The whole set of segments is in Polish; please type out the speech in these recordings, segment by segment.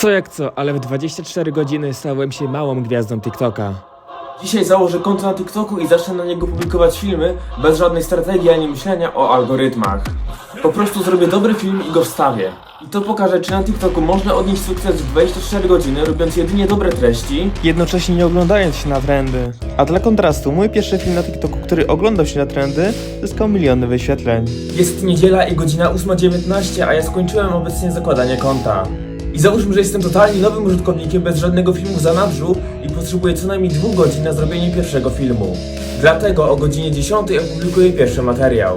Co jak co, ale w 24 godziny stałem się małą gwiazdą TikToka. Dzisiaj założę konto na TikToku i zacznę na niego publikować filmy bez żadnej strategii ani myślenia o algorytmach. Po prostu zrobię dobry film i go wstawię. I to pokaże, czy na TikToku można odnieść sukces w 24 godziny, robiąc jedynie dobre treści, Jednocześnie nie oglądając się na trendy. A dla kontrastu, mój pierwszy film na TikToku, który oglądał się na trendy, zyskał miliony wyświetleń. Jest niedziela i godzina 8.19, a ja skończyłem obecnie zakładanie konta. I załóżmy, że jestem totalnie nowym użytkownikiem bez żadnego filmu w zanadrzu i potrzebuję co najmniej dwóch godzin na zrobienie pierwszego filmu. Dlatego o godzinie 10 opublikuję pierwszy materiał.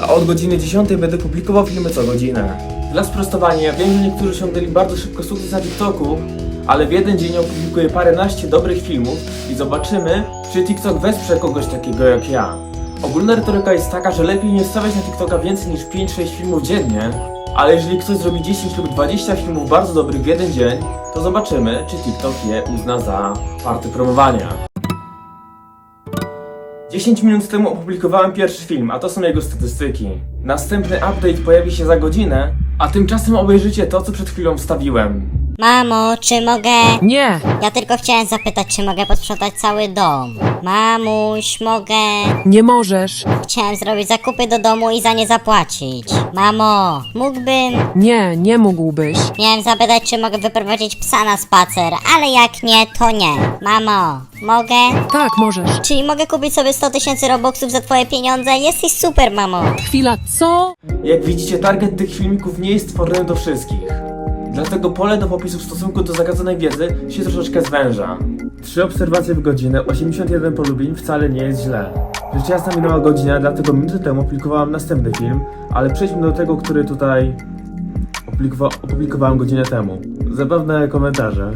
A od godziny 10 będę publikował filmy co godzinę. Dla sprostowania, wiem, że niektórzy osiągnęli bardzo szybko sukces na TikToku, ale w jeden dzień opublikuję paręnaście dobrych filmów i zobaczymy, czy TikTok wesprze kogoś takiego jak ja. Ogólna retoryka jest taka, że lepiej nie wstawiać na TikToka więcej niż 5-6 filmów dziennie, ale jeżeli ktoś zrobi 10 lub 20 filmów bardzo dobrych w jeden dzień, to zobaczymy, czy TikTok je uzna za warte promowania. 10 minut temu opublikowałem pierwszy film, a to są jego statystyki. Następny update pojawi się za godzinę, a tymczasem obejrzycie to, co przed chwilą wstawiłem. Mamo, czy mogę... Nie, Ja tylko chciałem zapytać, czy mogę posprzątać cały dom. Mamuś, mogę... nie możesz. Chciałem zrobić zakupy do domu i za nie zapłacić. Mamo, mógłbym... Nie, nie mógłbyś. Miałem zapytać, czy mogę wyprowadzić psa na spacer, ale jak nie, to nie. Mamo, mogę? Tak, możesz. Czyli mogę kupić sobie 100 tysięcy robuxów za twoje pieniądze? Jesteś super, mamo. Chwila, co? Jak widzicie, target tych filmików nie jest stworzony do wszystkich. Dlatego pole do popisu w stosunku do zakazanej wiedzy się troszeczkę zwęża. 3 obserwacje w godzinę, 81 polubień wcale nie jest źle. Rzecz jasna minęła godzina, dlatego minutę temu opublikowałem następny film, ale przejdźmy do tego, który tutaj opublikowa- opublikowałem godzinę temu. Zabawne komentarze.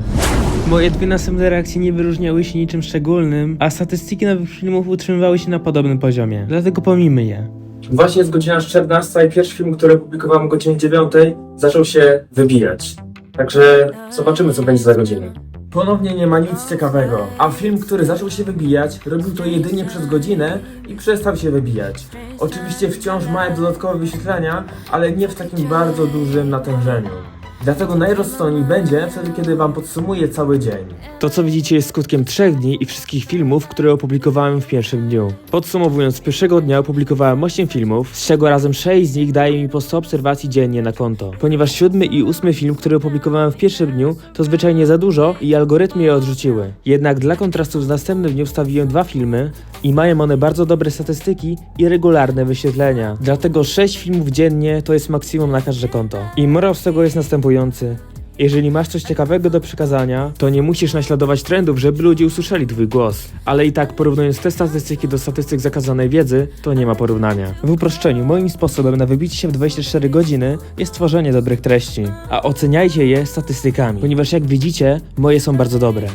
Moje dwie następne reakcje nie wyróżniały się niczym szczególnym, a statystyki nowych filmów utrzymywały się na podobnym poziomie. Dlatego pomijmy je. Właśnie jest godzina 14 i pierwszy film, który opublikowałem o godzinie 9 zaczął się wybijać. Także zobaczymy, co będzie za godzinę. Ponownie nie ma nic ciekawego, a film, który zaczął się wybijać, robił to jedynie przez godzinę i przestał się wybijać. Oczywiście wciąż ma dodatkowe wyświetlenia, ale nie w takim bardzo dużym natężeniu. Dlatego najrozsądniej będzie wtedy, kiedy wam podsumuję cały dzień. To co widzicie jest skutkiem trzech dni i wszystkich filmów, które opublikowałem w pierwszym dniu. Podsumowując, pierwszego dnia opublikowałem 8 filmów, z czego razem 6 z nich daje mi po 100 obserwacji dziennie na konto. Ponieważ siódmy i ósmy film, który opublikowałem w pierwszym dniu, to zwyczajnie za dużo i algorytmy je odrzuciły. Jednak dla kontrastu w następnym dniu wstawiłem dwa filmy i mają one bardzo dobre statystyki i regularne wyświetlenia. Dlatego 6 filmów dziennie to jest maksimum na każde konto. I morał z tego jest następujący. Jeżeli masz coś ciekawego do przekazania, to nie musisz naśladować trendów, żeby ludzie usłyszeli twój głos. Ale i tak porównując te statystyki do statystyk zakazanej wiedzy, to nie ma porównania. W uproszczeniu, moim sposobem na wybicie się w 24 godziny jest tworzenie dobrych treści, a oceniajcie je statystykami, ponieważ jak widzicie, moje są bardzo dobre.